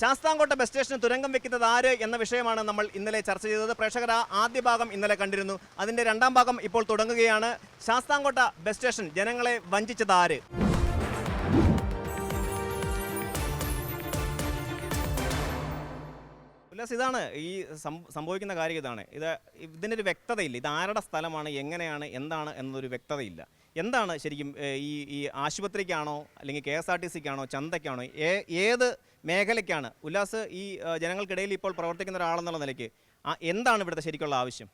Sasthamkotta bus സ്റ്റേഷന് തുരങ്കം വെക്കുന്നത് ആര് എന്ന വിഷയമാണ് നമ്മൾ ഇന്നലെ ചർച്ച ചെയ്തത്. പ്രേക്ഷകർ ആദ്യ ഭാഗം ഇന്നലെ കണ്ടിരുന്നു. അതിന്റെ രണ്ടാം ഭാഗം ഇപ്പോൾ തുടങ്ങുകയാണ്. ശാസ്താംകോട്ട ബസ് സ്റ്റേഷൻ ജനങ്ങളെ വഞ്ചിച്ചത് ആര്? ഇതാണ് ഈ സംഭവിക്കുന്ന കാര്യം ഇതാണ്. ഇത് ഇതിനൊരു വ്യക്തതയില്ല. ഇത് ആരുടെ സ്ഥലമാണ് എങ്ങനെയാണ് എന്താണ് എന്നൊരു വ്യക്തതയില്ല. എന്താണ് ശരിക്കും ഈ ഈ ആശുപത്രിക്കാണോ അല്ലെങ്കിൽ കെ എസ് ആർ ടി സിക്കാണോ ചന്തയ്ക്കാണോ ഏത് മേഖലയ്ക്കാണ്. ഉല്ലാസ് ഈ ജനങ്ങൾക്കിടയിൽ ഇപ്പോൾ പ്രവർത്തിക്കുന്ന ഒരാളെന്നുള്ള നിലയ്ക്ക് എന്താണ് ഇവിടുത്തെ ശരിക്കുള്ള ആവശ്യം?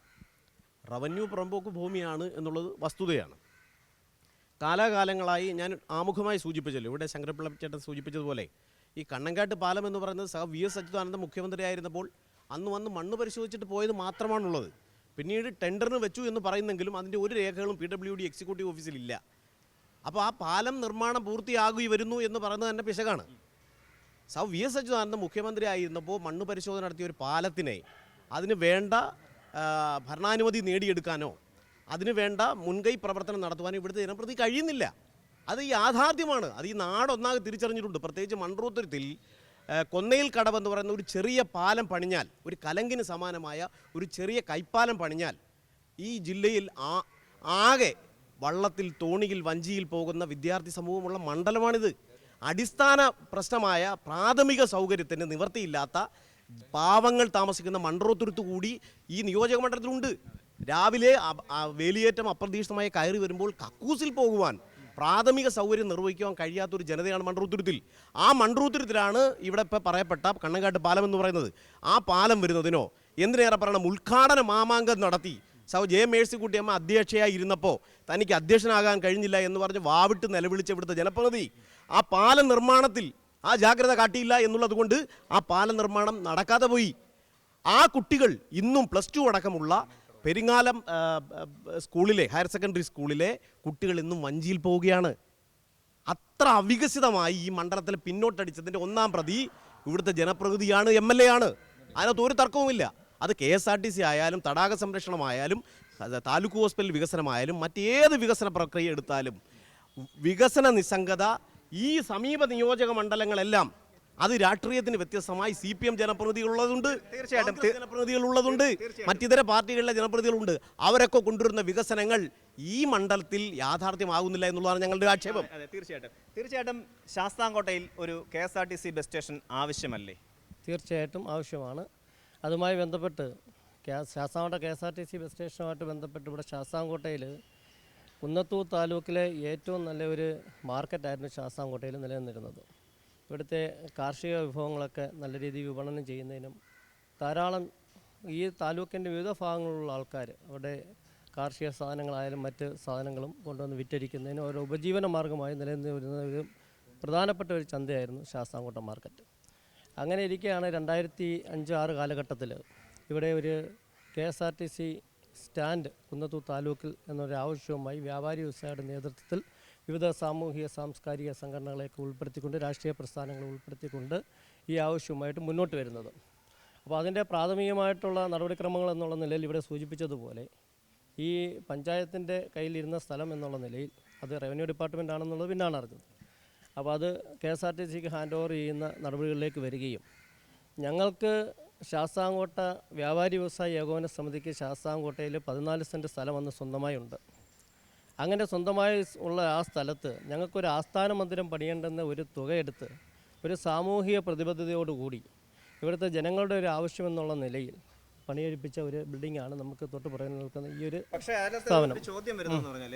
റവന്യൂ പുറമ്പോക്ക് ഭൂമിയാണ് എന്നുള്ളത് വസ്തുതയാണ്. കാലാകാലങ്ങളായി ഞാൻ ആമുഖമായി സൂചിപ്പിച്ചല്ലോ. ഇവിടെ ശങ്കരപ്പിള്ള ചേട്ടൻ സൂചിപ്പിച്ചതുപോലെ ഈ കണ്ണങ്കാട്ട് പാലം എന്ന് പറയുന്നത് സഹ വി എസ് അച്യുതാനന്ദ മുഖ്യമന്ത്രിയായിരുന്നപ്പോൾ അന്ന് വന്ന് മണ്ണ് പരിശോധിച്ചിട്ട് പോയത് മാത്രമാണുള്ളത്. പിന്നീട് ടെൻഡറിന് വെച്ചു എന്ന് പറയുന്നെങ്കിലും അതിന്റെ ഒരു രേഖകളും പി ഡബ്ല്യു ഡി എക്സിക്യൂട്ടീവ് ഓഫീസിലില്ല. അപ്പോൾ ആ പാലം നിർമ്മാണം പൂർത്തിയാകുകയും വരുന്നു എന്ന് പറയുന്നത് തന്നെ പിശകാണ്. സൗ വി എസ് അച്യുതാനന്ദൻ മുഖ്യമന്ത്രി ആയിരുന്നപ്പോൾ മണ്ണ് പരിശോധന നടത്തിയ ഒരു പാലത്തിനെ അതിന് വേണ്ട ഭരണാനുമതി നേടിയെടുക്കാനോ അതിന് വേണ്ട മുൻകൈ പ്രവർത്തനം നടത്തുവാനോ ഇവിടുത്തെ ജനപ്രതി കഴിയുന്നില്ല. അത് യാഥാർത്ഥ്യമാണ്. അത് ഈ നാടൊന്നാകെ തിരിച്ചറിഞ്ഞിട്ടുണ്ട്. പ്രത്യേകിച്ച് മൺറോത്തുരത്തിൽ കൊന്നയിൽ കടവ് എന്ന് പറയുന്ന ഒരു ചെറിയ പാലം പണിഞ്ഞാൽ ഒരു കലങ്കിന് സമാനമായ ഒരു ചെറിയ കൈപ്പാലം പണിഞ്ഞാൽ ഈ ജില്ലയിൽ ആ ആകെ വള്ളത്തിൽ തോണിയിൽ വഞ്ചിയിൽ പോകുന്ന വിദ്യാർത്ഥി സമൂഹമുള്ള മണ്ഡലമാണിത്. അടിസ്ഥാന പ്രശ്നമായ പ്രാഥമിക സൗകര്യത്തിന് നിവർത്തിയില്ലാത്ത പാവങ്ങൾ താമസിക്കുന്ന മൺറോത്തുരുത്ത് കൂടി ഈ നിയോജക മണ്ഡലത്തിലുണ്ട്. രാവിലെ വേലിയേറ്റം അപ്രതീക്ഷിതമായി കയറി വരുമ്പോൾ കക്കൂസിൽ പോകുവാൻ പ്രാഥമിക സൗകര്യം നിർവഹിക്കുവാൻ കഴിയാത്തൊരു ജനതയാണ് മൺറൂത്തുരുത്തിൽ ആ മൺറൂത്തുരുത്തിലാണ് ഇവിടെ ഇപ്പോൾ പറയപ്പെട്ട കണ്ണങ്കാട്ട് പാലം എന്ന് പറയുന്നത്. ആ പാലം വരുന്നതിനോ എന്തിനേറെ പറയണം? ഉദ്ഘാടന മാമാങ്കം നടത്തി. സൗ ജെ. മേഴ്സിക്കുട്ടിയമ്മ അധ്യക്ഷയായി ഇരുന്നപ്പോൾ തനിക്ക് അധ്യക്ഷനാകാൻ കഴിഞ്ഞില്ല എന്ന് പറഞ്ഞ് വാവിട്ട് നിലവിളിച്ച ഇവിടുത്തെ ജനപ്രതിനിധി. ആ പാല നിർമ്മാണത്തിൽ ആ ജാഗ്രത കാട്ടിയില്ല എന്നുള്ളത് കൊണ്ട് ആ പാല നിർമ്മാണം നടക്കാതെ പോയി. ആ കുട്ടികൾ ഇന്നും പ്ലസ് ടു അടക്കമുള്ള പെരിങ്ങാലം സ്കൂളിലെ ഹയർ സെക്കൻഡറി സ്കൂളിലെ കുട്ടികൾ ഇന്നും വഞ്ചിയിൽ പോവുകയാണ്. അത്ര അവികസിതമായി ഈ മണ്ഡലത്തിൽ പിന്നോട്ടടിച്ചതിന്റെ ഒന്നാം പ്രതി ഇവിടുത്തെ ജനപ്രകൃതിയാണ് എം എൽ എ ആണ്. അതിനകത്ത് ഒരു തർക്കവുമില്ല. അത് K S R T C ആയാലും തടാക സംരക്ഷണമായാലും താലൂക്ക് ഹോസ്പിറ്റൽ വികസനമായാലും മറ്റേത് വികസന പ്രക്രിയ എടുത്താലും വികസന നിസ്സംഗത ഈ സമീപ നിയോജക മണ്ഡലങ്ങളെല്ലാം അത് രാഷ്ട്രീയത്തിന് വ്യത്യസ്തമായി സി പി എം ജനപ്രതിനിധികളുള്ളതുണ്ട് തീർച്ചയായിട്ടും. ജനപ്രതിനിധികളുള്ളതുണ്ട് മറ്റിതര പാർട്ടികളിലെ ജനപ്രതിനിധികളുണ്ട്. അവരൊക്കെ കൊണ്ടുവരുന്ന വികസനങ്ങൾ ഈ മണ്ഡലത്തിൽ യാഥാർത്ഥ്യമാകുന്നില്ല എന്നുള്ളതാണ് ഞങ്ങളുടെ ആക്ഷേപം. അതെ തീർച്ചയായിട്ടും. തീർച്ചയായിട്ടും ശാസ്താംകോട്ടയിൽ ഒരു K S R T C bus station ആവശ്യമല്ലേ? തീർച്ചയായിട്ടും ആവശ്യമാണ്. അതുമായി ബന്ധപ്പെട്ട് Sasthamcotta K S R T C bus സ്റ്റേഷനുമായിട്ട് ബന്ധപ്പെട്ട് ഇവിടെ ശാസ്താംകോട്ടയിൽ കുന്നത്തൂർ താലൂക്കിലെ ഏറ്റവും നല്ല ഒരു മാർക്കറ്റായിരുന്നു ശാസ്താംകോട്ടയിൽ നിലനിന്നിരുന്നത്. ഇവിടുത്തെ കാർഷിക വിഭവങ്ങളൊക്കെ നല്ല രീതിയിൽ വിപണനം ചെയ്യുന്നതിനും ധാരാളം ഈ താലൂക്കിന്റെ വിവിധ ഭാഗങ്ങളിലുള്ള ആൾക്കാർ അവിടെ കാർഷിക സാധനങ്ങളായാലും മറ്റ് സാധനങ്ങളും കൊണ്ടുവന്ന് വിറ്റഴിക്കുന്നതിനും ഒരു ഉപജീവന മാർഗമായി നിലനിന്നിരുന്ന ഒരു പ്രധാനപ്പെട്ട ഒരു ചന്തയായിരുന്നു ശാസ്താംകോട്ട മാർക്കറ്റ്. അങ്ങനെ ഇരിക്കുകയാണ് രണ്ടായിരത്തി അഞ്ച് ആറ് കാലഘട്ടത്തിൽ ഇവിടെ ഒരു K S R T C stand Kunnathur താലൂക്കിൽ എന്നൊരു ആവശ്യവുമായി വ്യാപാരി വ്യവസായയുടെ നേതൃത്വത്തിൽ വിവിധ സാമൂഹിക സാംസ്കാരിക സംഘടനകളെയൊക്കെ ഉൾപ്പെടുത്തിക്കൊണ്ട് രാഷ്ട്രീയ പ്രസ്ഥാനങ്ങളെ ഉൾപ്പെടുത്തിക്കൊണ്ട് ഈ ആവശ്യവുമായിട്ട് മുന്നോട്ട് വരുന്നത്. അപ്പോൾ അതിന്റെ പ്രാഥമികമായിട്ടുള്ള നടപടിക്രമങ്ങൾ എന്നുള്ള നിലയിൽ ഇവിടെ സൂചിപ്പിച്ചതുപോലെ ഈ പഞ്ചായത്തിന്റെ കയ്യിലിരുന്ന സ്ഥലം എന്നുള്ള നിലയിൽ അത് റവന്യൂ ഡിപ്പാർട്ട്മെന്റ് ആണെന്നുള്ളത് പിന്നാണ് അറിഞ്ഞത്. അപ്പോൾ അത് കെ എസ് ആർ ടി സിക്ക് ഹാൻഡ് ഓവർ ചെയ്യുന്ന നടപടികളിലേക്ക് വരികയും ഞങ്ങൾക്ക് ശാസ്താംകോട്ട വ്യാപാരി വ്യവസായ ഏകോപന സമിതിക്ക് ശാസ്താംകോട്ടയിൽ പതിനാല് സെന്റ് സ്ഥലം അന്ന് സ്വന്തമായി ഉണ്ട് അങ്ങനെ സ്വന്തമായി ഉള്ള ആ സ്ഥലത്ത് ഞങ്ങൾക്കൊരു ആസ്ഥാന മന്ദിരം പണിയേണ്ടെന്ന് ഒരു തുകയെടുത്ത് ഒരു സാമൂഹിക പ്രതിബദ്ധതയോടുകൂടി ഇവിടുത്തെ ജനങ്ങളുടെ ഒരു ആവശ്യമെന്നുള്ള നിലയിൽ പണിയെടുപ്പിച്ച ഒരു ബിൽഡിംഗ് ആണ് നമുക്ക് തൊട്ട് പുറകെ നിൽക്കുന്ന ഈ ഒരു പക്ഷേ സ്ഥാപനം. ചോദ്യം വരുന്നതെന്ന് പറഞ്ഞാൽ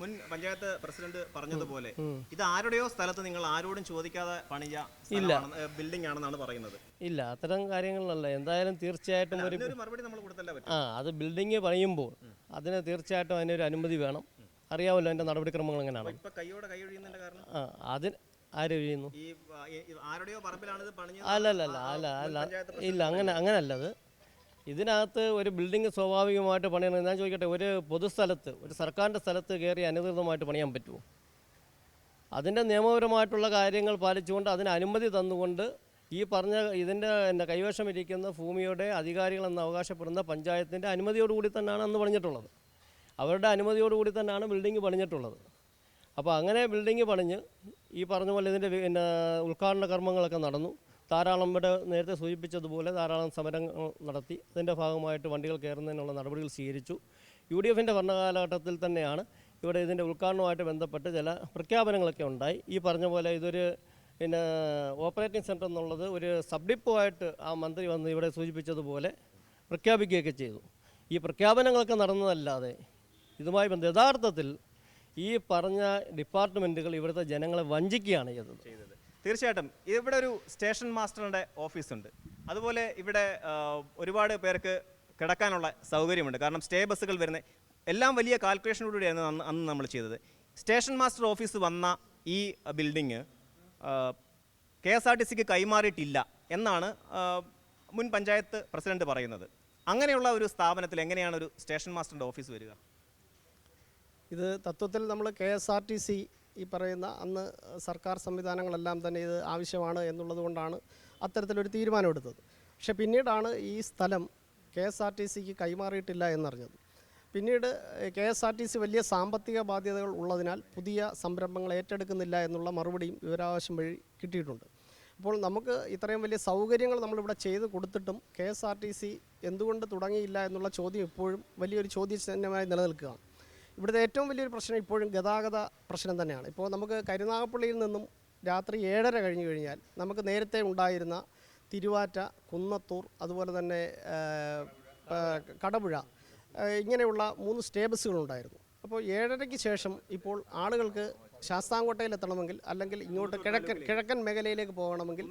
മുൻ പഞ്ചായത്ത് പ്രസിഡന്റ് പറഞ്ഞതുപോലെ ഇത് ആരുടെയോ സ്ഥലത്ത് നിങ്ങൾ ആരോടും ചോദിക്കാതെ പണിയ ഇല്ല. ബിൽഡിംഗ് ആണെന്നാണ് പറയുന്നത്. ഇല്ല അത്തരം കാര്യങ്ങളല്ല. എന്തായാലും തീർച്ചയായിട്ടും ഒരു മറുപടി നമ്മൾ കൊടുത്തല്ല ആ അത് ബിൽഡിംഗ് പണിയുമ്പോൾ അതിന് തീർച്ചയായിട്ടും അതിനൊരു അനുമതി വേണം. അറിയാമല്ലോ അതിന്റെ നടപടിക്രമങ്ങൾ എങ്ങനെയാണ്. ആ അതിന് ആര് ചെയ്യുന്നു ഈ ആ, ഈ- ഈ ആരുടെയോ പറമ്പിലാണ് ഇത് പണിഞ്ഞത് അല്ല അല്ല. ഇല്ല അങ്ങനെ അങ്ങനല്ല അത് ഇതിനകത്ത് ഒരു ബിൽഡിംഗ് സ്വാഭാവികമായിട്ട് പണിയണം. ഞാൻ ചോദിക്കട്ടെ ഒരു പൊതുസ്ഥലത്ത് ഒരു സർക്കാരിന്റെ സ്ഥലത്ത് കയറി അനധികൃതമായിട്ട് പണിയാൻ പറ്റുമോ? അതിന്റെ നിയമപരമായിട്ടുള്ള കാര്യങ്ങൾ പാലിച്ചുകൊണ്ട് അതിന് അനുമതി തന്നുകൊണ്ട് ഈ പറഞ്ഞ ഇതിന്റെ എന്റെ കൈവശം ഇരിക്കുന്ന ഭൂമിയുടെ അധികാരികളെന്ന് അവകാശപ്പെടുന്ന പഞ്ചായത്തിന്റെ അനുമതിയോടുകൂടി തന്നെയാണ് അന്ന് പണിഞ്ഞിട്ടുള്ളത്. അവരുടെ അനുമതിയോടുകൂടി തന്നെയാണ് ബിൽഡിംഗ് പണിഞ്ഞിട്ടുള്ളത്. അപ്പോൾ അങ്ങനെ ബിൽഡിംഗ് പണിഞ്ഞ് ഈ പറഞ്ഞ പോലെ ഇതിന്റെ പിന്നെ ഉദ്ഘാടന കർമ്മങ്ങളൊക്കെ നടന്നു. ധാരാളം ഇവിടെ നേരത്തെ സൂചിപ്പിച്ചതുപോലെ ധാരാളം സമരങ്ങൾ നടത്തി. അതിന്റെ ഭാഗമായിട്ട് വണ്ടികൾ കയറുന്നതിനുള്ള നടപടികൾ സ്വീകരിച്ചു. യു ഡി എഫിന്റെ ഭരണകാലഘട്ടത്തിൽ തന്നെയാണ് ഇവിടെ ഇതിന്റെ ഉദ്ഘാടനവുമായിട്ട് ബന്ധപ്പെട്ട് ചില പ്രഖ്യാപനങ്ങളൊക്കെ ഉണ്ടായി. ഈ പറഞ്ഞ പോലെ ഇതൊരു പിന്നെ ഓപ്പറേറ്റിംഗ് സെന്റർ എന്നുള്ളത് ഒരു സബ് ഡിപ്പോ ആയിട്ട് ആ മന്ത്രി വന്ന് ഇവിടെ സൂചിപ്പിച്ചതുപോലെ പ്രഖ്യാപിക്കുകയൊക്കെ ചെയ്തു. ഈ പ്രഖ്യാപനങ്ങളൊക്കെ നടന്നതല്ലാതെ ഇതുമായി ബന്ധ യഥാർത്ഥത്തിൽ ഈ പറഞ്ഞ ഡിപ്പാർട്ട്മെന്റുകൾ ഇവിടുത്തെ ജനങ്ങളെ വഞ്ചിക്കുകയാണ് ചെയ്തത്. തീർച്ചയായിട്ടും. ഇവിടെ ഒരു സ്റ്റേഷൻ മാസ്റ്ററിന്റെ ഓഫീസുണ്ട്. അതുപോലെ ഇവിടെ ഒരുപാട് പേർക്ക് കിടക്കാനുള്ള സൗകര്യമുണ്ട്. കാരണം സ്റ്റേ ബസ്സുകൾ വരുന്ന എല്ലാം വലിയ കാൽക്കുലേഷനോടുകൂടിയാണ് അന്ന് നമ്മൾ ചെയ്തത്. സ്റ്റേഷൻ മാസ്റ്റർ ഓഫീസ് വന്ന ഈ building K S R T സിക്ക് കൈമാറിയിട്ടില്ല എന്നാണ് മുൻ പഞ്ചായത്ത് പ്രസിഡന്റ് പറയുന്നത്. അങ്ങനെയുള്ള ഒരു സ്ഥാപനത്തിൽ എങ്ങനെയാണ് ഒരു സ്റ്റേഷൻ മാസ്റ്ററിന്റെ ഓഫീസ് വരിക? ഇത് തത്വത്തിൽ നമ്മൾ K S R T C ഈ പറയുന്ന അന്ന് സർക്കാർ സംവിധാനങ്ങളെല്ലാം തന്നെ ഇത് ആവശ്യമാണ് എന്നുള്ളത് കൊണ്ടാണ് അത്തരത്തിലൊരു തീരുമാനമെടുത്തത് പക്ഷെ പിന്നീടാണ് ഈ സ്ഥലം കെ എസ് ആർ ടി സിക്ക് കൈമാറിയിട്ടില്ല എന്നറിഞ്ഞത്. പിന്നീട് K S R T C വലിയ സാമ്പത്തിക ബാധ്യതകൾ ഉള്ളതിനാൽ പുതിയ സംരംഭങ്ങൾ ഏറ്റെടുക്കുന്നില്ല എന്നുള്ള മറുപടിയും വിവരാവകാശം വഴി കിട്ടിയിട്ടുണ്ട്. അപ്പോൾ നമുക്ക് ഇത്രയും വലിയ സൗകര്യങ്ങൾ നമ്മളിവിടെ ചെയ്ത് കൊടുത്തിട്ടും K S R T C എന്തുകൊണ്ട് തുടങ്ങിയില്ല എന്നുള്ള ചോദ്യം ഇപ്പോഴും വലിയൊരു ചോദ്യചിഹ്നമായി നിലനിൽക്കുകയാണ്. ഇവിടുത്തെ ഏറ്റവും വലിയൊരു പ്രശ്നം ഇപ്പോഴും ഗതാഗത പ്രശ്നം തന്നെയാണ്. ഇപ്പോൾ നമുക്ക് കരുനാഗപ്പള്ളിയിൽ നിന്നും രാത്രി ഏഴര കഴിഞ്ഞു കഴിഞ്ഞാൽ നമുക്ക് നേരത്തെ ഉണ്ടായിരുന്ന തിരുവാറ്റ കുന്നത്തൂർ അതുപോലെ തന്നെ കടപുഴ ഇങ്ങനെയുള്ള മൂന്ന് സ്റ്റേ ബസ്സുകളുണ്ടായിരുന്നു. അപ്പോൾ ഏഴരയ്ക്ക് ശേഷം ഇപ്പോൾ ആളുകൾക്ക് ശാസ്താംകോട്ടയിൽ എത്തണമെങ്കിൽ അല്ലെങ്കിൽ ഇങ്ങോട്ട് കിഴക്കൻ കിഴക്കൻ മേഖലയിലേക്ക് പോകണമെങ്കിൽ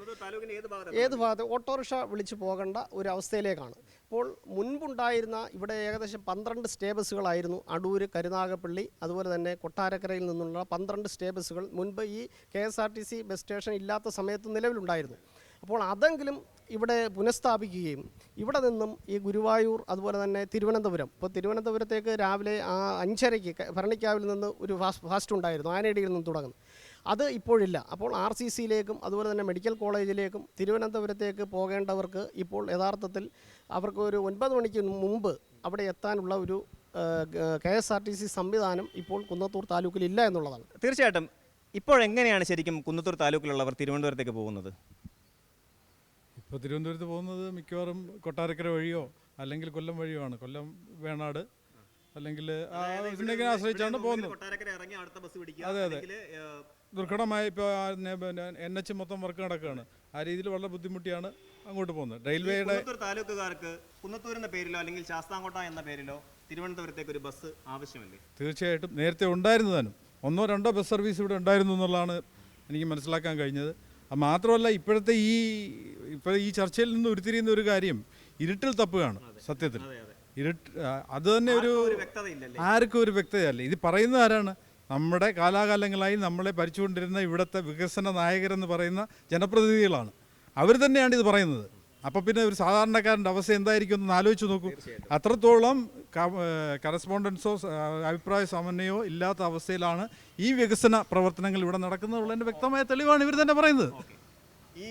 ഏത് ഭാഗത്ത്? ഓട്ടോറിക്ഷ വിളിച്ച് പോകേണ്ട ഒരു അവസ്ഥയിലേക്കാണ്. ഇപ്പോൾ മുൻപുണ്ടായിരുന്ന ഇവിടെ ഏകദേശം പന്ത്രണ്ട് സ്റ്റേ ബസ്സുകളായിരുന്നു അടൂർ കരുനാഗപ്പള്ളി അതുപോലെ തന്നെ കൊട്ടാരക്കരയിൽ നിന്നുള്ള പന്ത്രണ്ട് സ്റ്റേ ബസ്സുകൾ മുൻപ് ഈ K S R T C bus station ഇല്ലാത്ത സമയത്ത് നിലവിലുണ്ടായിരുന്നു. അപ്പോൾ അതെങ്കിലും ഇവിടെ പുനഃസ്ഥാപിക്കുകയും ഇവിടെ നിന്നും ഈ ഗുരുവായൂർ അതുപോലെ തന്നെ തിരുവനന്തപുരം. ഇപ്പോൾ തിരുവനന്തപുരത്തേക്ക് രാവിലെ ആ അഞ്ചരയ്ക്ക് ഭരണിക്കാവിൽ നിന്ന് ഒരു ഫാസ്റ്റ് ഫാസ്റ്റ് ഉണ്ടായിരുന്നു ആനേടിയിൽ നിന്ന് തുടങ്ങുന്നു അത് ഇപ്പോഴില്ല. അപ്പോൾ ആർ സി സിയിലേക്കും അതുപോലെ തന്നെ മെഡിക്കൽ കോളേജിലേക്കും തിരുവനന്തപുരത്തേക്ക് പോകേണ്ടവർക്ക് ഇപ്പോൾ യഥാർത്ഥത്തിൽ അവർക്ക് ഒരു ഒൻപത് മണിക്ക് മുമ്പ് അവിടെ എത്താനുള്ള ഒരു K S R T C സംവിധാനം ഇപ്പോൾ കുന്നത്തൂർ താലൂക്കിൽ ഇല്ല എന്നുള്ളതാണ്. തീർച്ചയായിട്ടും. ഇപ്പോഴെങ്ങനെയാണ് ശരിക്കും കുന്നത്തൂർ താലൂക്കിലുള്ളവർ തിരുവനന്തപുരത്തേക്ക് പോകുന്നത്? ഇപ്പോൾ തിരുവനന്തപുരത്ത് പോകുന്നത് മിക്കവാറും കൊട്ടാരക്കര വഴിയോ അല്ലെങ്കിൽ കൊല്ലം വഴിയോ ആണ്. കൊല്ലം വേണാട് അല്ലെങ്കിൽ ആ ഇതിനൊക്കെ ആശ്രയിച്ചാണ് പോകുന്നത്. അതെ, അതെ. ദുർഘടമായി ഇപ്പോൾ എൻ എച്ച് മൊത്തം വർക്ക് നടക്കുകയാണ്. ആ രീതിയിൽ വളരെ ബുദ്ധിമുട്ടിയാണ് അങ്ങോട്ട് പോകുന്നത്. റെയിൽവേയുടെ താലൂക്കുകാർക്ക് കുന്നത്തൂർ എന്ന പേരിലോ അല്ലെങ്കിൽ ശാസ്താംകോട്ട എന്ന പേരിലോ തിരുവനന്തപുരത്തേക്ക് ഒരു ബസ് ആവശ്യമല്ലേ? തീർച്ചയായിട്ടും നേരത്തെ ഉണ്ടായിരുന്നതാനും ഒന്നോ രണ്ടോ ബസ് സർവീസ് ഇവിടെ ഉണ്ടായിരുന്നു എന്നുള്ളതാണ് എനിക്ക് മനസ്സിലാക്കാൻ കഴിഞ്ഞത്. മാത്രമല്ല ഇപ്പോഴത്തെ ഈ ഇപ്പോൾ ഈ ചർച്ചയിൽ നിന്ന് ഉരുത്തിരിയുന്ന ഒരു കാര്യം ഇരുട്ടിൽ തപ്പുകയാണ് സത്യത്തിൽ. ഇരുട്ട് അത് തന്നെ ഒരു ആർക്കും ഒരു വ്യക്തതയല്ല. ഇത് പറയുന്നത് ആരാണ്? നമ്മുടെ കാലാകാലങ്ങളായി നമ്മളെ ഭരിച്ചുകൊണ്ടിരുന്ന ഇവിടുത്തെ വികസന നായകരെന്ന് പറയുന്ന ജനപ്രതിനിധികളാണ്. അവർ തന്നെയാണ് ഇത് പറയുന്നത്. അപ്പം പിന്നെ ഒരു സാധാരണക്കാരന്റെ അവസ്ഥ എന്തായിരിക്കും എന്ന് ആലോചിച്ച് നോക്കൂ. അത്രത്തോളം കറസ്പോണ്ടൻസോ അഭിപ്രായ സമന്വയോ ഇല്ലാത്ത അവസ്ഥയിലാണ് ഈ വികസന പ്രവർത്തനങ്ങൾ ഇവിടെ നടക്കുന്നതുള്ളതിന്റെ വ്യക്തമായ തെളിവാണ് ഇവർ തന്നെ പറയുന്നത്. ഈ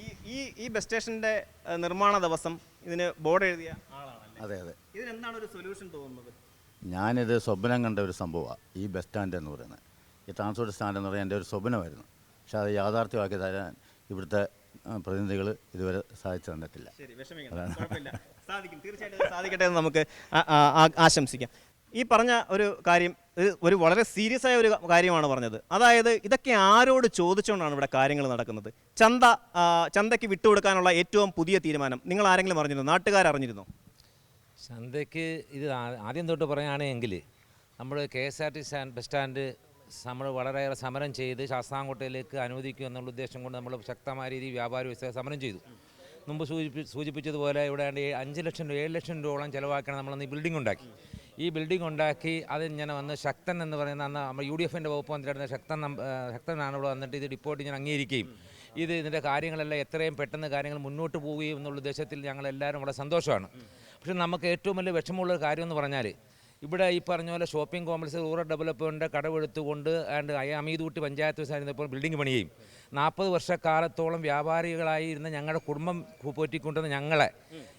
ഈ ഈ ഈ ബസ് സ്റ്റേഷന്റെ നിർമ്മാണ ദിവസം ഇതിന് ബോർഡ് എഴുതിയ അതെ അതെ. ഇതിനെന്താണ് ഒരു സൊല്യൂഷൻ തോന്നുന്നത്? ഞാനിത് സ്വപ്നം കണ്ട ഒരു സംഭവമാണ് ഈ ബസ് സ്റ്റാൻഡ് എന്ന് പറയുന്നത്. ഈ ട്രാൻസ്പോർട്ട് സ്റ്റാൻഡ് എന്ന് പറയുന്നത് എന്റെ ഒരു സ്വപ്നമായിരുന്നു. പക്ഷേ അത് യാഥാർത്ഥ്യമാക്കി തരാൻ ഇവിടുത്തെ പ്രതിനിധികൾ ഇതുവരെ സാധിച്ചു തന്നിട്ടില്ല ശരി വിഷമിക്കണം കുഴപ്പമില്ല. സാധിക്കും. തീർച്ചയായിട്ടും സാധിക്കട്ടെ എന്ന് നമുക്ക് ആശംസിക്കാം. ഈ പറഞ്ഞ ഒരു കാര്യം ഒരു വളരെ സീരിയസ് ആയ ഒരു കാര്യമാണ് പറഞ്ഞത്. അതായത് ഇതൊക്കെ ആരോട് ചോദിച്ചുകൊണ്ടാണ് ഇവിടെ കാര്യങ്ങൾ നടക്കുന്നത്? ചന്ത ചന്തയ്ക്ക് വിട്ടുകൊടുക്കാനുള്ള ഏറ്റവും പുതിയ തീരുമാനം. നിങ്ങൾ ആരെങ്കിലും അറിഞ്ഞിരുന്നു? നാട്ടുകാർ അറിഞ്ഞിരുന്നോ? ചന്തയ്ക്ക് ഇത് ആദ്യം തൊട്ട് പറയുകയാണെങ്കിൽ നമ്മൾ K S R T stand bus stand നമ്മൾ വളരെയേറെ സമരം ചെയ്ത് ശാസ്താംകോട്ടയിലേക്ക് അനുവദിക്കുക എന്നുള്ള ഉദ്ദേശം കൊണ്ട് നമ്മൾ ശക്തമായ രീതിയിൽ വ്യാപാര വ്യവസായ സമരം ചെയ്തു. മുമ്പ് സൂചിപ്പി സൂചിപ്പിച്ചതുപോലെ ഇവിടെ അഞ്ച് ലക്ഷം ഏഴ് ലക്ഷം രൂപയോളം ചിലവാക്കണം നമ്മളന്ന് ഈ ബിൽഡിംഗ് ഉണ്ടാക്കി. ഈ ബിൽഡിംഗ് ഉണ്ടാക്കി അത് ഇങ്ങനെ വന്ന് ശക്തൻ എന്ന് പറയുന്ന അന്ന് നമ്മൾ യു ഡി എഫിന്റെ വകുപ്പ് മന്ത്രിയായിരുന്ന ശക്തൻ ശക്തനാണ് ഇവിടെ വന്നിട്ട് ഇത് റിപ്പോർട്ട് ഞാൻ അംഗീകരിക്കുകയും. ഇത് ഇതിന്റെ കാര്യങ്ങളെല്ലാം എത്രയും പെട്ടെന്ന് കാര്യങ്ങൾ മുന്നോട്ട് പോവുകയും എന്നുള്ള ഉദ്ദേശത്തിൽ ഞങ്ങളെല്ലാവരും വളരെ സന്തോഷമാണ്. പക്ഷേ നമുക്ക് ഏറ്റവും വലിയ വിഷമമുള്ള കാര്യം എന്ന് പറഞ്ഞാൽ ഇവിടെ ഈ പറഞ്ഞ പോലെ ഷോപ്പിംഗ് കോംപ്ലക്സ് റൂറൽ ഡെവലപ്മെന്റ് കടവെടുത്തുകൊണ്ട് ആൻഡ് അമീദൂട്ടി പഞ്ചായത്ത് ദിവസമായിരുന്നപ്പോൾ ബിൽഡിംഗ് പണിയുകയും നാൽപ്പത് വർഷക്കാലത്തോളം വ്യാപാരികളായിരുന്ന ഞങ്ങളുടെ കുടുംബം പോറ്റിക്കൊണ്ടിരുന്ന ഞങ്ങളെ.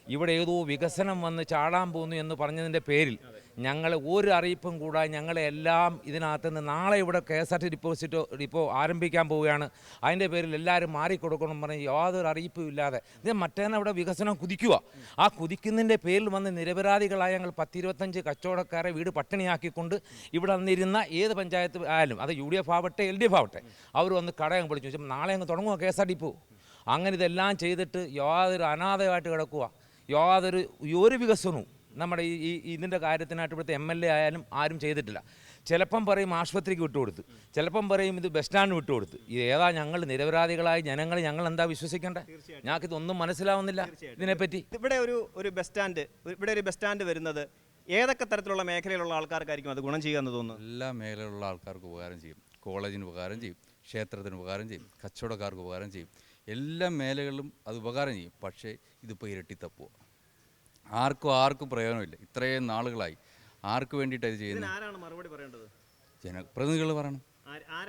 ഇവിടെ ഏതോ വികസനം വന്ന് ചാടാൻ പോകുന്നു എന്ന് പറഞ്ഞതിന്റെ പേരിൽ ഞങ്ങൾ ഒരു അറിയിപ്പും കൂടാതെ ഞങ്ങളെ എല്ലാം ഇതിനകത്ത് നിന്ന് നാളെ ഇവിടെ K S R T deposit depot ആരംഭിക്കാൻ പോവുകയാണ്. അതിന്റെ പേരിൽ എല്ലാവരും മാറിക്കൊടുക്കണം പറഞ്ഞ് യാതൊരു അറിയിപ്പും ഇല്ലാതെ. ഇത് മറ്റേന്ന് ഇവിടെ വികസനം കുതിക്കുക. ആ കുതിക്കുന്നതിന്റെ പേരിൽ വന്ന് നിരപരാധികളായ ഞങ്ങൾ പത്തിരുപത്തഞ്ച് കച്ചവടക്കാരെ വീട് പട്ടിണിയാക്കിക്കൊണ്ട് ഇവിടെ വന്നിരുന്ന ഏത് പഞ്ചായത്ത് ആയാലും അത് യു ഡി എഫ് ആവട്ടെ എൽ ഡി എഫ് ആവട്ടെ അവർ വന്ന് കടയങ്ങ് വിളിച്ചു വെച്ചാൽ നാളെ അങ്ങ് തുടങ്ങുക കെ എസ് ആർ ഡിപ്പോ അങ്ങനെ ഇതെല്ലാം ചെയ്തിട്ട് യാതൊരു അനാഥമായിട്ട് കിടക്കുക യാതൊരു ഒരു വികസനവും നമ്മുടെ ഈ ഈ ഇതിന്റെ കാര്യത്തിനായിട്ട് ഇവിടുത്തെ എം എൽ എ ആയാലും ആരും ചെയ്തിട്ടില്ല. ചിലപ്പം പറയും ആശുപത്രിക്ക് വിട്ടുകൊടുത്ത് ചിലപ്പം പറയും ഇത് ബസ് സ്റ്റാൻഡ് വിട്ടുകൊടുത്ത്. ഇത് ഏതാ ഞങ്ങൾ നിരപരാധികളായ ജനങ്ങൾ ഞങ്ങൾ എന്താ വിശ്വസിക്കേണ്ടത് ഞങ്ങൾക്ക് ഇതൊന്നും മനസ്സിലാവുന്നില്ല ഇതിനെപ്പറ്റി. ഇവിടെ ഒരു ഒരു ബസ് സ്റ്റാൻഡ് ഇവിടെ ഒരു ബസ് സ്റ്റാൻഡ് വരുന്നത് ഏതൊക്കെ തരത്തിലുള്ള മേഖലയിലുള്ള ആൾക്കാർക്കായിരിക്കും അത് ഗുണം ചെയ്യുക എന്ന് തോന്നുന്നു? എല്ലാ മേഖലയിലുള്ള ആൾക്കാർക്ക് ഉപകാരം ചെയ്യും. കോളേജിന് ഉപകാരം ചെയ്യും. ക്ഷേത്രത്തിന് ഉപകാരം ചെയ്യും കച്ചവടക്കാർക്ക് ഉപകാരം ചെയ്യും. എല്ലാ മേഖലകളിലും അത് ഉപകാരം ചെയ്യും. പക്ഷേ ഇതിപ്പോൾ ഇരട്ടിത്തപ്പുക ആർക്കും ആർക്കും പ്രയോജനമില്ല. ഇത്രയും നാളുകളായി. ആർക്ക് വേണ്ടിയിട്ടാണ് ഇത് ചെയ്യുന്നത്? ജനപ്രതിനിധികൾ പറയണം.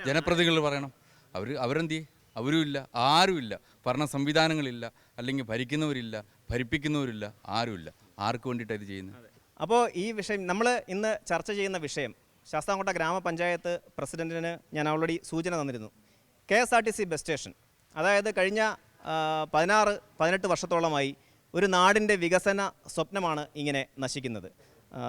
ജനപ്രതിനിധികൾ പറയണം. അവർ അവരെന്ത് ചെയ്യും? അവരുമില്ല ആരുമില്ല. ഭരണ സംവിധാനങ്ങളില്ല അല്ലെങ്കിൽ ഭരിക്കുന്നവരില്ല ഭരിപ്പിക്കുന്നവരില്ല ആരുമില്ല. ആർക്ക് വേണ്ടിയിട്ടാണ് ഇത് ചെയ്യുന്നത്? അപ്പോൾ ഈ വിഷയം നമ്മൾ ഇന്ന് ചർച്ച ചെയ്യുന്ന വിഷയം ശാസ്താംകോട്ട ഗ്രാമപഞ്ചായത്ത് പ്രസിഡന്റിന് ഞാൻ ഓൾറെഡി സൂചന തന്നിരുന്നു. K S R T C bus station അതായത് കഴിഞ്ഞ പതിനാറ് പതിനെട്ട് വർഷത്തോളമായി ഒരു നാടിന്റെ വികസന സ്വപ്നമാണ് ഇങ്ങനെ നശിക്കുന്നത്.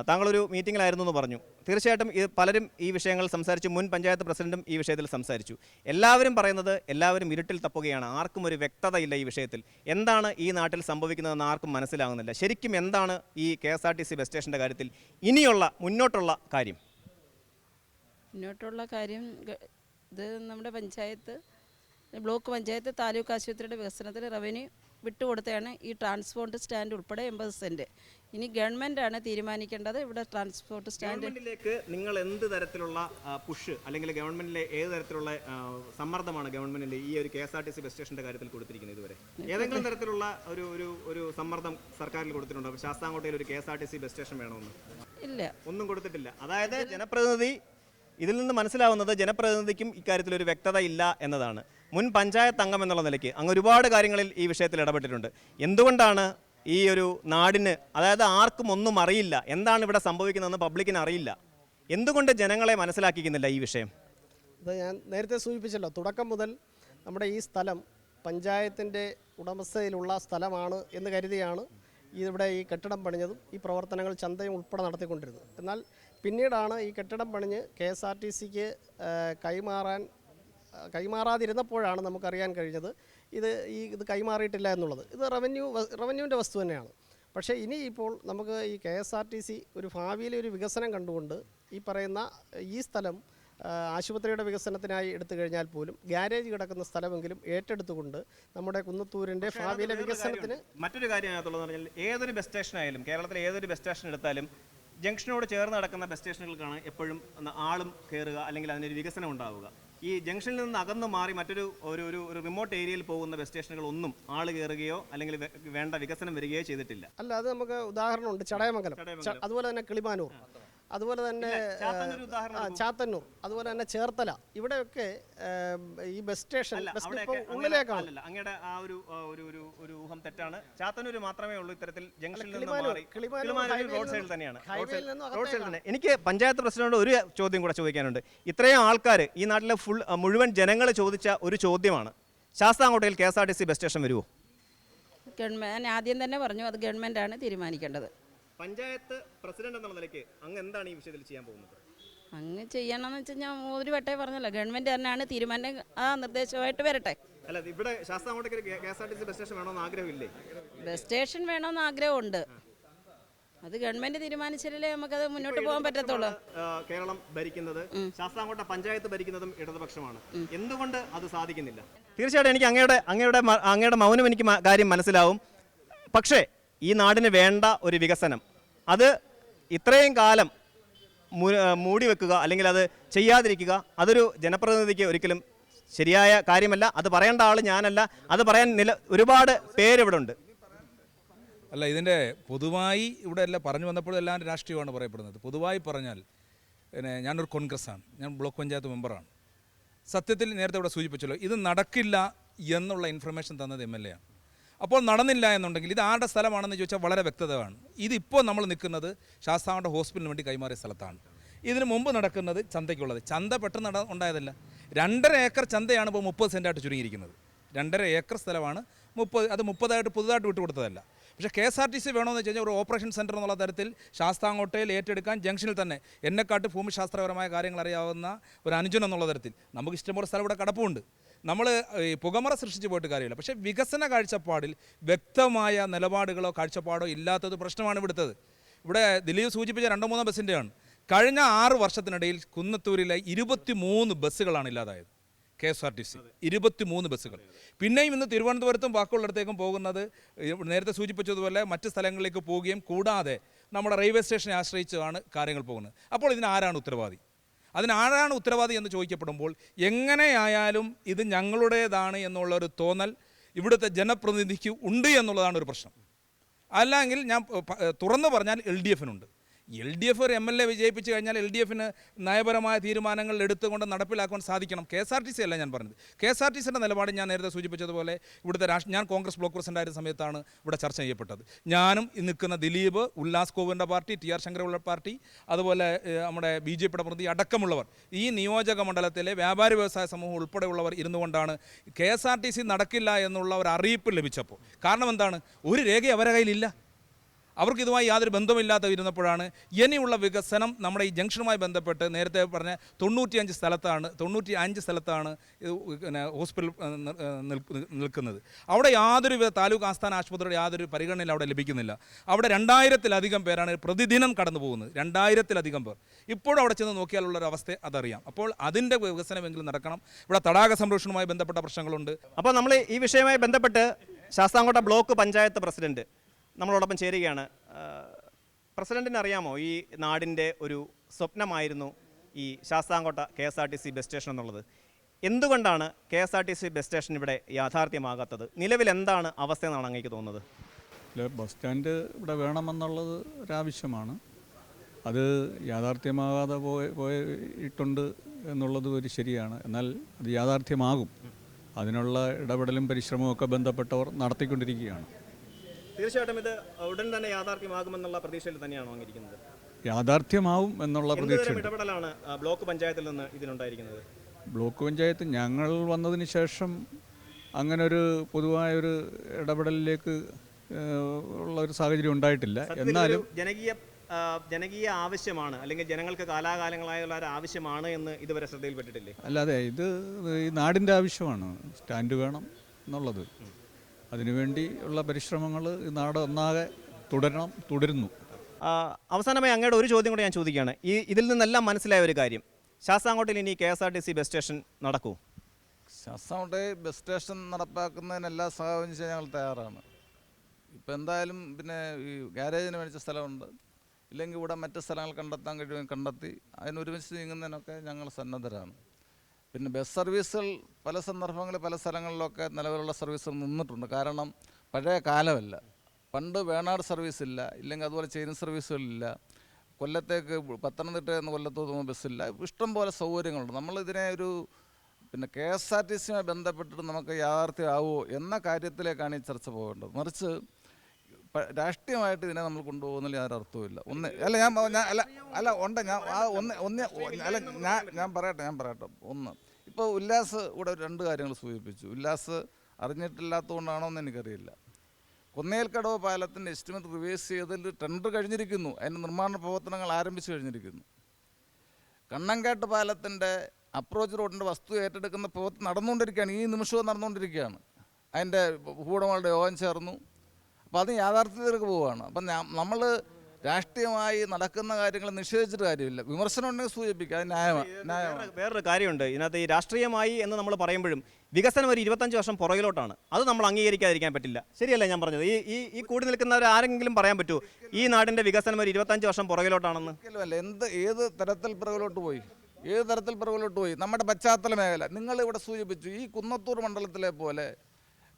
താങ്കളൊരു മീറ്റിങ്ങിലായിരുന്നു എന്ന് പറഞ്ഞു. തീർച്ചയായിട്ടും ഇത് പലരും ഈ വിഷയങ്ങൾ സംസാരിച്ചു. മുൻ പഞ്ചായത്ത് പ്രസിഡന്റും ഈ വിഷയത്തിൽ സംസാരിച്ചു. എല്ലാവരും പറയുന്നത് എല്ലാവരും ഇരുട്ടിൽ തപ്പുകയാണ്. ആർക്കും ഒരു വ്യക്തതയില്ല ഈ വിഷയത്തിൽ. എന്താണ് ഈ നാട്ടിൽ സംഭവിക്കുന്നതെന്ന് ആർക്കും മനസ്സിലാകുന്നില്ല. ശരിക്കും എന്താണ് ഈ K S R T C bus സ്റ്റേഷന്റെ കാര്യത്തിൽ ഇനിയുള്ള മുന്നോട്ടുള്ള കാര്യം? മുന്നോട്ടുള്ള കാര്യം ഇത് നമ്മുടെ പഞ്ചായത്ത് ബ്ലോക്ക് പഞ്ചായത്ത് താലൂക്ക് ആശുപത്രിയുടെ വികസനത്തിന് റവന്യൂ വിട്ടുകൊടുത്തതാണ് ഈ ട്രാൻസ്പോർട്ട് സ്റ്റാൻഡ് ഉൾപ്പെടെ എൺപത് സെന്റ് ഇനി ഗവൺമെന്റാണ് തീരുമാനിക്കേണ്ടത് ഇവിടെ ട്രാൻസ്പോർട്ട് സ്റ്റാൻഡ്. നിങ്ങൾ എന്ത് തരത്തിലുള്ള പുഷ് അല്ലെങ്കിൽ ഗവൺമെന്റിലെ ഏത് തരത്തിലുള്ള സമ്മർദ്ദമാണ് ഗവൺമെന്റിന്റെ ഈ ഒരു K S R T C bus സ്റ്റേഷന്റെ കാര്യത്തിൽ കൊടുത്തിരിക്കുന്നത് ഇതുവരെ? ഏതെങ്കിലും തരത്തിലുള്ള ഒരു ഒരു ഒരു സമ്മർദ്ദം സർക്കാരിൽ കൊടുത്തിട്ടുണ്ടോ? ശാസ്താംകോട്ടയിൽ ഒരു K S R T C bus station വേണമെന്ന്. ഇല്ല. ഒന്നും കൊടുത്തിട്ടില്ല. അതായത് ജനപ്രതിനിധി ഇതിൽ നിന്ന് മനസ്സിലാവുന്നത് ജനപ്രതിനിധിക്കും ഇക്കാര്യത്തിൽ ഒരു വ്യക്തത ഇല്ല എന്നതാണ്. മുൻ പഞ്ചായത്ത് അംഗം എന്നുള്ള നിലയ്ക്ക് അങ്ങ് ഒരുപാട് കാര്യങ്ങളിൽ ഈ വിഷയത്തിൽ ഇടപെട്ടിട്ടുണ്ട്. എന്തുകൊണ്ടാണ് ഈ ഒരു നാടിന് അതായത് ആർക്കും ഒന്നും അറിയില്ല എന്താണ് ഇവിടെ സംഭവിക്കുന്നതെന്ന് പബ്ലിക്കിന് അറിയില്ല? എന്തുകൊണ്ട് ജനങ്ങളെ മനസ്സിലാക്കിക്കുന്നില്ല ഈ വിഷയം? ഇത് ഞാൻ നേരത്തെ സൂചിപ്പിച്ചല്ലോ തുടക്കം മുതൽ നമ്മുടെ ഈ സ്ഥലം പഞ്ചായത്തിന്റെ ഉടമസ്ഥയിലുള്ള സ്ഥലമാണ് എന്ന് കരുതിയാണ് ഇവിടെ ഈ കെട്ടിടം പണിഞ്ഞതും ഈ പ്രവർത്തനങ്ങൾ ചന്തയും ഉൾപ്പെടെ നടത്തിക്കൊണ്ടിരുന്നത്. എന്നാൽ പിന്നീടാണ് ഈ കെട്ടിടം പണിഞ്ഞ് കെ എസ് ആർ ടി സിക്ക് കൈമാറാൻ കൈമാറാതിരുന്നപ്പോഴാണ് നമുക്കറിയാൻ കഴിഞ്ഞത് ഇത് ഈ ഇത് കൈമാറിയിട്ടില്ല എന്നുള്ളത്. ഇത് റവന്യൂ റവന്യൂവിന്റെ വസ്തു തന്നെയാണ്. പക്ഷേ ഇനി ഇപ്പോൾ നമുക്ക് ഈ K S R T C ഒരു ഭാവിയിലെ ഒരു വികസനം കണ്ടുകൊണ്ട് ഈ പറയുന്ന ഈ സ്ഥലം ആശുപത്രിയുടെ വികസനത്തിനായി എടുത്തു കഴിഞ്ഞാൽ പോലും ഗ്യാരേജ് കിടക്കുന്ന സ്ഥലമെങ്കിലും ഏറ്റെടുത്തുകൊണ്ട് നമ്മുടെ കുന്നത്തൂരിന്റെ ഭാവിയിലെ വികസനത്തിന് മറ്റൊരു കാര്യം അതിനകത്തുള്ളതെന്ന് പറഞ്ഞാൽ ഏതൊരു ബസ് സ്റ്റേഷൻ ആയാലും കേരളത്തിലെ ഏതൊരു ബസ് സ്റ്റേഷൻ എടുത്താലും ജംഗ്ഷനോട് ചേർന്ന് നടക്കുന്ന ബസ് സ്റ്റേഷനുകൾക്കാണ് എപ്പോഴും ആളും കയറുക അല്ലെങ്കിൽ അതിനൊരു വികസനം ഉണ്ടാവുക. ഈ ജംഗ്ഷനിൽ നിന്ന് അകന്നു മാറി മറ്റൊരു ഒരു ഒരു റിമോട്ട് ഏരിയയിൽ പോകുന്ന ബസ് സ്റ്റേഷനുകൾ ഒന്നും ആൾ കയറുകയോ അല്ലെങ്കിൽ വേണ്ട വികസനം വരികയോ ചെയ്തിട്ടില്ല. അല്ല അത് നമുക്ക് ഉദാഹരണമുണ്ട് ചടയമംഗലം. അതുപോലെ തന്നെ കിളിമാനൂർ. അതുപോലെ തന്നെ ചാത്തന്നൂർ ഉദാഹരണം ചാത്തന്നൂർ അതുപോലെ തന്നെ ചേർത്തല. ഇവിടെയൊക്കെ ഈ ബസ് സ്റ്റേഷൻ അല്ല ബസ് ഡിപ്പോ ഉള്ളിലേക്കാണ്. അങ്ങയുടെ ആ ഒരു ഒരു ഒരു ഒരു ഊഹം തെറ്റാണ്. ചാത്തന്നൂർ മാത്രമേ ഉള്ളൂ ഇത്തരത്തിൽ ജംഗ്ഷനിൽ നിന്ന് മാറി. റോഡ് സൈഡിൽ തന്നെയാണ്. റോഡ് സൈഡിൽ നിന്നും റോഡ് സൈഡിൽ തന്നെ. എനിക്ക് പഞ്ചായത്ത് പ്രസിഡന്റ് ഒരു ചോദ്യം കൂടെ ചോദിക്കാനുണ്ട്. ഇത്രയും ആൾക്കാർ ഈ നാട്ടിലെ ഫുൾ മുഴുവൻ ജനങ്ങൾ ചോദിച്ച ഒരു ചോദ്യമാണ്. ശാസ്താംകോട്ടയിൽ K S R T C bus station വരുമോ ഗവൺമെന്റ് ഞാൻ ആദ്യം തന്നെ പറഞ്ഞു അത് ഗവൺമെന്റാണ് തീരുമാനിക്കേണ്ടത്. പഞ്ചായത്ത് പ്രസിഡന്റ് എന്നുള്ള നിലയ്ക്ക് അങ്ങ് എന്താണ് ഈ വിഷയത്തിൽ ചെയ്യാൻ പോകുന്നത്? അങ്ങ് ചെയ്യണമെന്ന് വെച്ചാൽ ഞാൻ ഒരു വട്ടേ പറഞ്ഞല്ലോ ഗവൺമെന്റ് തന്നെയാണ് തീരുമാനം ആ നിർദ്ദേശമായിട്ട് വരട്ടെ. അല്ല ഇവിടെ ശാസ്താംകോട്ടയ്ക്ക് K S R T C bus station വേണമെന്ന് ആഗ്രഹമില്ലേ? ബസ് സ്റ്റേഷൻ വേണമെന്ന് ആഗ്രഹമുണ്ട്. അത് ഗവൺമെന്റ് തീരുമാനിച്ചാലേ നമുക്കത് മുന്നോട്ട് പോകാൻ പറ്റത്തുള്ളൂ. കേരളം ഭരിക്കുന്നത് ശാസ്താംകോട്ട പഞ്ചായത്ത് ഭരിക്കുന്നതും ഇടതുപക്ഷമാണ്. എന്തുകൊണ്ട് അത് സാധിക്കുന്നില്ല? തീർച്ചയായിട്ടും എനിക്ക് അങ്ങയുടെ അങ്ങയുടെ അങ്ങയുടെ മൗനം എനിക്ക് കാര്യം മനസ്സിലാവും. പക്ഷേ ഈ നാടിന് വേണ്ട ഒരു വികസനം അത് ഇത്രയും കാലം മൂടി വെക്കുക അല്ലെങ്കിൽ അത് ചെയ്യാതിരിക്കുക അതൊരു ജനപ്രതിനിധിക്ക് ഒരിക്കലും ശരിയായ കാര്യമല്ല. അത് പറയേണ്ട ആൾ ഞാനല്ല. അത് പറയാൻ നില ഒരുപാട് പേരിവിടെ ഉണ്ട് അല്ല ഇതിന്റെ പൊതുവായി ഇവിടെ എല്ലാം പറഞ്ഞു വന്നപ്പോഴും എല്ലാം രാഷ്ട്രീയമാണ് പറയപ്പെടുന്നത്. പൊതുവായി പറഞ്ഞാൽ പിന്നെ ഞാനൊരു കോൺഗ്രസ്സാണ്. ഞാൻ ബ്ലോക്ക് പഞ്ചായത്ത് മെമ്പറാണ്. സത്യത്തിൽ നേരത്തെ ഇവിടെ സൂചിപ്പിച്ചല്ലോ ഇത് നടക്കില്ല എന്നുള്ള ഇൻഫർമേഷൻ തന്നത് എം എൽ എ ആണ്. അപ്പോൾ നടന്നില്ല എന്നുണ്ടെങ്കിൽ ഇത് ആരുടെ സ്ഥലമാണെന്ന് ചോദിച്ചാൽ വളരെ വ്യക്തതയാണ്. ഇതിപ്പോൾ നമ്മൾ നിൽക്കുന്നത് ശാസ്താവിന്റെ ഹോസ്പിറ്റലിന് വേണ്ടി കൈമാറിയ സ്ഥലത്താണ്. ഇതിന് മുമ്പ് നടക്കുന്നത് ചന്തയ്ക്കുള്ളത്. ചന്ത പെട്ടെന്ന് നട ഉണ്ടായതല്ല. രണ്ടര ഏക്കർ ചന്തയാണ് ഇപ്പോൾ മുപ്പത് സെന്റായിട്ട് ചുരുങ്ങിയിരിക്കുന്നത്. രണ്ടര ഏക്കർ സ്ഥലമാണ് മുപ്പത് അത് മുപ്പതായിട്ട് പുതുതായിട്ട് വിട്ടു കൊടുത്തതല്ല. പക്ഷേ K S R T C വേണമെന്ന് വെച്ച് കഴിഞ്ഞാൽ ഒരു ഓപ്പറേഷൻ സെന്റർ എന്നുള്ള തരത്തിൽ ശാസ്താങ്കോട്ടയിൽ ഏറ്റെടുക്കാൻ ജംഗ്ഷനിൽ തന്നെ എന്നെക്കാട്ട് ഭൂമിശാസ്ത്രപരമായ കാര്യങ്ങൾ അറിയാവുന്ന ഒരു അനുജൻ എന്നുള്ള തരത്തിൽ നമുക്ക് ഇഷ്ടംപോലെ സ്ഥലം ഇവിടെ കടപ്പുണ്ട്. നമ്മൾ പുകമറ സൃഷ്ടിച്ച് പോയിട്ട് കാര്യമില്ല. പക്ഷേ വികസന കാഴ്ചപ്പാടിൽ വ്യക്തമായ നിലപാടുകളോ കാഴ്ചപ്പാടോ ഇല്ലാത്തത് പ്രശ്നമാണ് ഇവിടുത്തത്. ഇവിടെ ദിലീപ് സൂചിപ്പിച്ച രണ്ടോ മൂന്നോ ബസ്സിന്റെയാണ്. കഴിഞ്ഞ ആറ് വർഷത്തിനിടയിൽ കുന്നത്തൂരിലെ ഇരുപത്തി മൂന്ന് ബസ്സുകളാണ് ഇല്ലാതായത്. K S R T C. ഇരുപത്തി മൂന്ന് ബസ്സുകൾ. പിന്നെയും ഇന്ന് തിരുവനന്തപുരത്തും ബാക്കിയുള്ളിടത്തേക്കും പോകുന്നത് നേരത്തെ സൂചിപ്പിച്ചതുപോലെ മറ്റ് സ്ഥലങ്ങളിലേക്ക് പോവുകയും കൂടാതെ നമ്മുടെ റെയിൽവേ സ്റ്റേഷനെ ആശ്രയിച്ചാണ് കാര്യങ്ങൾ പോകുന്നത്. അപ്പോൾ ഇതിന് ആരാണ് ഉത്തരവാദി? അതിന് ആരാണ് ഉത്തരവാദി എന്ന് ചോദിക്കപ്പെടുമ്പോൾ എങ്ങനെയായാലും ഇത് ഞങ്ങളുടേതാണ് എന്നുള്ള ഒരു തോന്നൽ ഇവിടുത്തെ ജനപ്രതിനിധിക്ക് ഉണ്ട് എന്നുള്ളതാണ് ഒരു പ്രശ്നം. അല്ലെങ്കിൽ ഞാൻ തുറന്നു പറഞ്ഞാൽ എൽ ഡി എഫിനുണ്ട്. എൽ ഡി എഫ് ഒരു എം എൽ എ വിജയിപ്പിച്ച് കഴിഞ്ഞാൽ എൽ ഡി എഫിന് നയപരമായ തീരുമാനങ്ങൾ എടുത്തുകൊണ്ട് നടപ്പിലാക്കുവാൻ സാധിക്കണം. K S R T C അല്ല ഞാൻ പറഞ്ഞത്. കെ എസ് ആർ ടി സിന്റെ നിലപാട് ഞാൻ നേരത്തെ സൂചിപ്പിച്ചതുപോലെ ഇവിടുത്തെ രാഷ്ട്ര ഞാൻ കോൺഗ്രസ് ബ്ലോക്ക് പ്രസിഡന്റ് ആയിരുന്ന സമയത്താണ് ഇവിടെ ചർച്ച ചെയ്യപ്പെട്ടത്. ഞാനും നിൽക്കുന്ന Dileep Ullas കോവിന്റെ party T R Sankarapillai party അതുപോലെ നമ്മുടെ ബി ജെ പിയുടെ പ്രതി അടക്കമുള്ളവർ ഈ നിയോജക മണ്ഡലത്തിലെ വ്യാപാരി വ്യവസായ സമൂഹം ഉൾപ്പെടെയുള്ളവർ ഇരുന്നുകൊണ്ടാണ് K S R T C നടക്കില്ല എന്നുള്ള ഒരു അറിയിപ്പ് ലഭിച്ചപ്പോൾ. കാരണം എന്താണ്? ഒരു രേഖ അവരുടെ കയ്യിലില്ല. അവർക്ക് ഇതുമായി യാതൊരു ബന്ധമില്ലാത്ത ഇരുന്നപ്പോഴാണ് ഇനിയുള്ള വികസനം നമ്മുടെ ഈ ജംഗ്ഷനുമായി ബന്ധപ്പെട്ട് നേരത്തെ പറഞ്ഞ തൊണ്ണൂറ്റിയഞ്ച് സ്ഥലത്താണ് തൊണ്ണൂറ്റി അഞ്ച് സ്ഥലത്താണ് പിന്നെ ഹോസ്പിറ്റൽ നിൽക്കുന്നത്. അവിടെ യാതൊരു താലൂക്ക് ആസ്ഥാന ആശുപത്രിയുടെ യാതൊരു പരിഗണനയിൽ അവിടെ ലഭിക്കുന്നില്ല. അവിടെ രണ്ടായിരത്തിലധികം പേരാണ് പ്രതിദിനം കടന്നു പോകുന്നത് രണ്ടായിരത്തിലധികം പേർ. ഇപ്പോഴും അവിടെ ചെന്ന് നോക്കിയാലുള്ള ഒരു അവസ്ഥ അതറിയാം. അപ്പോൾ അതിന്റെ വികസനമെങ്കിലും നടക്കണം. ഇവിടെ തടാക സംരക്ഷണവുമായി ബന്ധപ്പെട്ട പ്രശ്നങ്ങളുണ്ട്. അപ്പോൾ നമ്മൾ ഈ വിഷയവുമായി ബന്ധപ്പെട്ട് ശാസ്താംകോട്ട ബ്ലോക്ക് പഞ്ചായത്ത് പ്രസിഡന്റ് നമ്മളോടൊപ്പം ചേരുകയാണ്. പ്രസിഡന്റിന് അറിയാമോ ഈ നാടിന്റെ ഒരു സ്വപ്നമായിരുന്നു ഈ Sasthamkotta K S R T C bus station എന്നുള്ളത്? എന്തുകൊണ്ടാണ് K S R T C bus station ഇവിടെ യാഥാർത്ഥ്യമാകാത്തത്? നിലവിൽ എന്താണ് അവസ്ഥ എന്നാണ് അങ്ങേക്ക് തോന്നുന്നത്? ബസ് സ്റ്റാൻഡ് ഇവിടെ വേണമെന്നുള്ളത് ഒരാവശ്യമാണ്. അത് യാഥാർത്ഥ്യമാകാതെ പോയി പോയിട്ടുണ്ട് എന്നുള്ളത് ഒരു ശരിയാണ്. എന്നാൽ അത് യാഥാർത്ഥ്യമാകും. അതിനുള്ള ഇടപെടലും പരിശ്രമവും ഒക്കെ ബന്ധപ്പെട്ടവർ നടത്തിക്കൊണ്ടിരിക്കുകയാണ്. തീർച്ചയായിട്ടും ഇത് ഉടൻ തന്നെ യാഥാർത്ഥ്യമാകുമെന്നുള്ള പ്രതീക്ഷയിൽ തന്നെയാണോ അങ്ങിരിക്കുന്നത്? യാഥാർത്ഥ്യമാവും എന്നുള്ള പ്രതീക്ഷ ഇടപെടലാണ് ബ്ലോക്ക് പഞ്ചായത്തിൽ നിന്ന് ഇതിനുണ്ടായിരിക്കുന്നത്? ബ്ലോക്ക് പഞ്ചായത്ത് ഞങ്ങൾ വന്നതിന് ശേഷം അങ്ങനെ ഒരു പൊതുവായൊരു ഇടപെടലിലേക്ക് ഏഹ്, ഉള്ള ഒരു സാഹചര്യം ഉണ്ടായിട്ടില്ല. എന്നാലും ജനകീയ ജനകീയ ആവശ്യമാണ് അല്ലെങ്കിൽ ജനങ്ങൾക്ക് കാലാകാലങ്ങളായുള്ള ഒരു ആവശ്യമാണ് എന്ന് ഇതുവരെ ശ്രദ്ധയിൽപ്പെട്ടിട്ടില്ലേ? അല്ലാതെ ഇത് ഈ നാടിന്റെ ആവശ്യമാണ്. സ്റ്റാൻഡ് വേണം എന്നുള്ളത്. അതിനുവേണ്ടി ഉള്ള പരിശ്രമങ്ങൾ ഈ നാട് ഒന്നാകെ തുടരണം തുടരുന്നു. അവസാനമായി അങ്ങയുടെ ഒരു ചോദ്യം കൂടെ ഞാൻ ചോദിക്കുകയാണ്. ഈ ഇതിൽ നിന്നെല്ലാം മനസ്സിലായ ഒരു കാര്യം. ശാസ്താംകോട്ടയിൽ ഇനി K S R T C bus station നടക്കൂ. ശാസ്താംകോട്ടെ ബസ് സ്റ്റേഷൻ നടപ്പാക്കുന്നതിന് എല്ലാ സഹായവും ചെയ്യാൻ ഞങ്ങൾ തയ്യാറാണ്. ഇപ്പം എന്തായാലും പിന്നെ ഈ ഗാരേജിന് മേടിച്ച സ്ഥലമുണ്ട്. ഇല്ലെങ്കിൽ ഇവിടെ മറ്റ് സ്ഥലങ്ങൾ കണ്ടെത്താൻ കഴിയുമെങ്കിൽ കണ്ടെത്തി അതിനൊരുമിച്ച് നീങ്ങുന്നതിനൊക്കെ ഞങ്ങൾ സന്നദ്ധരാണ്. പിന്നെ ബസ് സർവീസുകൾ പല സന്ദർഭങ്ങളിൽ പല സ്ഥലങ്ങളിലൊക്കെ നിലവിലുള്ള സർവീസുകൾ നിന്നിട്ടുണ്ട്. കാരണം പഴയ കാലമല്ല. പണ്ട് വേണാട് സർവീസ് ഇല്ല ഇല്ലെങ്കിൽ അതുപോലെ ചെയിൻ സർവീസുകളില്ല കൊല്ലത്തേക്ക് പത്തനംതിട്ട എന്ന് കൊല്ലത്തോട്ട് ബസ്സില്ല ഇഷ്ടം പോലെ സൗകര്യങ്ങളുണ്ട്. നമ്മളിതിനെ ഒരു പിന്നെ കെ എസ് ആർ ടി സിയുമായി ബന്ധപ്പെട്ടിട്ട് നമുക്ക് യാഥാർത്ഥ്യമാവുമോ എന്ന കാര്യത്തിലേക്കാണ് ഈ ചർച്ച പോകേണ്ടത്. മറിച്ച് രാഷ്ട്രീയമായിട്ട് ഇതിനെ നമ്മൾ കൊണ്ടുപോകുന്നതിൽ യാതൊരു അർത്ഥവുമില്ല. ഒന്ന് അല്ല ഞാൻ അല്ല അല്ല ഉണ്ട് ഞാൻ ആ ഒന്ന് ഒന്ന് അല്ല ഞാൻ ഞാൻ പറയട്ടെ ഞാൻ പറയട്ടെ. ഒന്ന് ഇപ്പോൾ ഉല്ലാസ് ഇവിടെ രണ്ട് കാര്യങ്ങൾ സൂചിപ്പിച്ചു. ഉല്ലാസ് അറിഞ്ഞിട്ടില്ലാത്തതുകൊണ്ടാണോ എന്ന് എനിക്കറിയില്ല. കുന്നേൽക്കടവ് പാലത്തിന്റെ എസ്റ്റിമേറ്റ് റിവേഴ്സ് ചെയ്തതിൽ ടെൻഡർ കഴിഞ്ഞിരിക്കുന്നു. അതിന്റെ നിർമ്മാണ പ്രവർത്തനങ്ങൾ ആരംഭിച്ചു കഴിഞ്ഞിരിക്കുന്നു. കണ്ണങ്കാട്ട് പാലത്തിന്റെ അപ്രോച്ച് റോഡിന്റെ വസ്തു ഏറ്റെടുക്കുന്ന പ്രവൃത്തി നടന്നുകൊണ്ടിരിക്കുകയാണ്. ഈ നിമിഷവും നടന്നുകൊണ്ടിരിക്കുകയാണ്. അതിന്റെ ഭൂടമകളുടെ യോഗം ചേർന്നു. അപ്പോൾ അത് യാഥാർത്ഥ്യത്തിലേക്ക് പോവുകയാണ്. അപ്പം നമ്മൾ രാഷ്ട്രീയമായി നടക്കുന്ന കാര്യങ്ങൾ നിഷേധിച്ചിട്ട് കാര്യമില്ല. വിമർശനം ഉണ്ടെങ്കിൽ സൂചിപ്പിക്കുക. അത് ന്യായമാണ് ന്യായമാണ്. വേറെ- വേറൊരു കാര്യമുണ്ട്. ഇതിനകത്ത് ഈ രാഷ്ട്രീയമായി എന്ന് നമ്മൾ പറയുമ്പോഴും വികസനം ഒരു ഇരുപത്തഞ്ച് വർഷം പുറകിലോട്ടാണ്. അത് നമ്മൾ അംഗീകരിക്കാതിരിക്കാൻ പറ്റില്ല. ശരിയല്ല ഞാൻ പറഞ്ഞത്? ഈ ഈ ഈ കൂടി നിൽക്കുന്നവർ ആരെങ്കിലും പറയാൻ പറ്റുമോ ഈ നാടിന്റെ വികസനം ഒരു ഇരുപത്തഞ്ച് വർഷം പുറകിലോട്ടാണെന്ന്? അല്ല. എന്ത് ഏത് തരത്തിൽ പുറകിലോട്ട് പോയി? ഏത് തരത്തിൽ പുറകിലോട്ട് പോയി? നമ്മുടെ പശ്ചാത്തല മേഖല. നിങ്ങൾ ഇവിടെ സൂചിപ്പിച്ചു ഈ കുന്നത്തൂർ മണ്ഡലത്തിലെ പോലെ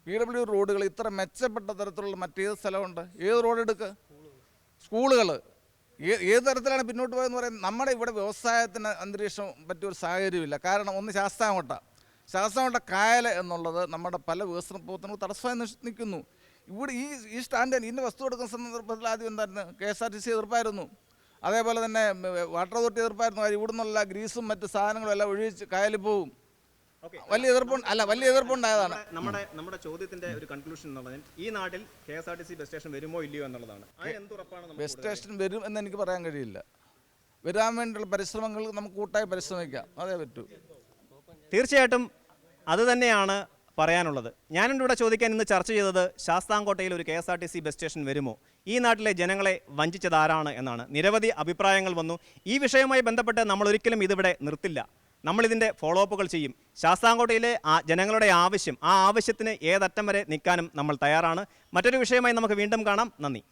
പി ഡബ്ല്യു റോഡുകൾ ഇത്ര മെച്ചപ്പെട്ട തരത്തിലുള്ള മറ്റേത് സ്ഥലമുണ്ട്. ഏത് റോഡ് എടുക്കുക സ്കൂളുകൾ. ഏത് തരത്തിലാണ് പിന്നോട്ട് പോയതെന്ന് പറയുന്നത് നമ്മുടെ ഇവിടെ വ്യവസായത്തിന് അന്തരീക്ഷം പറ്റിയ ഒരു സാഹചര്യമില്ല. കാരണം ഒന്ന് ശാസ്താംകോട്ട. ശാസ്താംകോട്ട കായൽ എന്നുള്ളത് നമ്മുടെ പല വികസന പ്രവർത്തനങ്ങൾ തടസ്സമായി നിൽക്കുന്നു. ഇവിടെ ഈ ഈ സ്റ്റാൻഡ് ഇന്ന വസ്തു എടുക്കുന്ന സന്ദർഭത്തിൽ ആദ്യം എന്തായിരുന്നു K S R T C എതിർപ്പായിരുന്നു. അതേപോലെ തന്നെ വാട്ടർ അതോറിറ്റി എതിർപ്പായിരുന്നു. കാര്യം ഗ്രീസും മറ്റ് സാധനങ്ങളും എല്ലാം ഒഴിച്ച് കായലിൽ പോവും വലിയ എതിർപ്പുണ്ട് അല്ല വലിയ എതിർപ്പുണ്ടായതാണ് നമ്മുടെ നമ്മുടെ ചോദ്യത്തിന്റെ ഒരു കൺക്ലൂഷൻ എന്നുള്ളത് ഈ നാട്ടിൽ K S R T C bus station വരുമോ ഇല്ലയോ എന്നുള്ളതാണ് ബസ് സ്റ്റേഷൻ വരും എന്ന് എനിക്ക് പറയാൻ കഴിയില്ല. വരാൻ വേണ്ടിയുള്ള പരിശ്രമങ്ങൾ നമുക്ക് കൂട്ടായി പരിശ്രമിക്കാം. അതേ പറ്റൂ. തീർച്ചയായിട്ടും അത് തന്നെയാണ് പറയാനുള്ളത്. ഞാനിവിടെ ഇവിടെ ചോദിക്കാൻ ഇന്ന് ചർച്ച ചെയ്തത് ശാസ്താംകോട്ടയിൽ ഒരു K S R T C bus station വരുമോ? ഈ നാട്ടിലെ ജനങ്ങളെ വഞ്ചിച്ചത് ആരാണ് എന്നാണ്. നിരവധി അഭിപ്രായങ്ങൾ വന്നു. ഈ വിഷയവുമായി ബന്ധപ്പെട്ട് നമ്മൾ ഒരിക്കലും ഇതിവിടെ നിർത്തില്ല. നമ്മളിതിന്റെ ഫോളോ അപ്പുകൾ ചെയ്യും. ശാസ്താംകോട്ടയിലെ ആ ജനങ്ങളുടെ ആവശ്യം ആ ആവശ്യത്തിന് ഏതറ്റം വരെ നിൽക്കാനും നമ്മൾ തയ്യാറാണ്. മറ്റൊരു വിഷയമായി നമുക്ക് വീണ്ടും കാണാം. നന്ദി.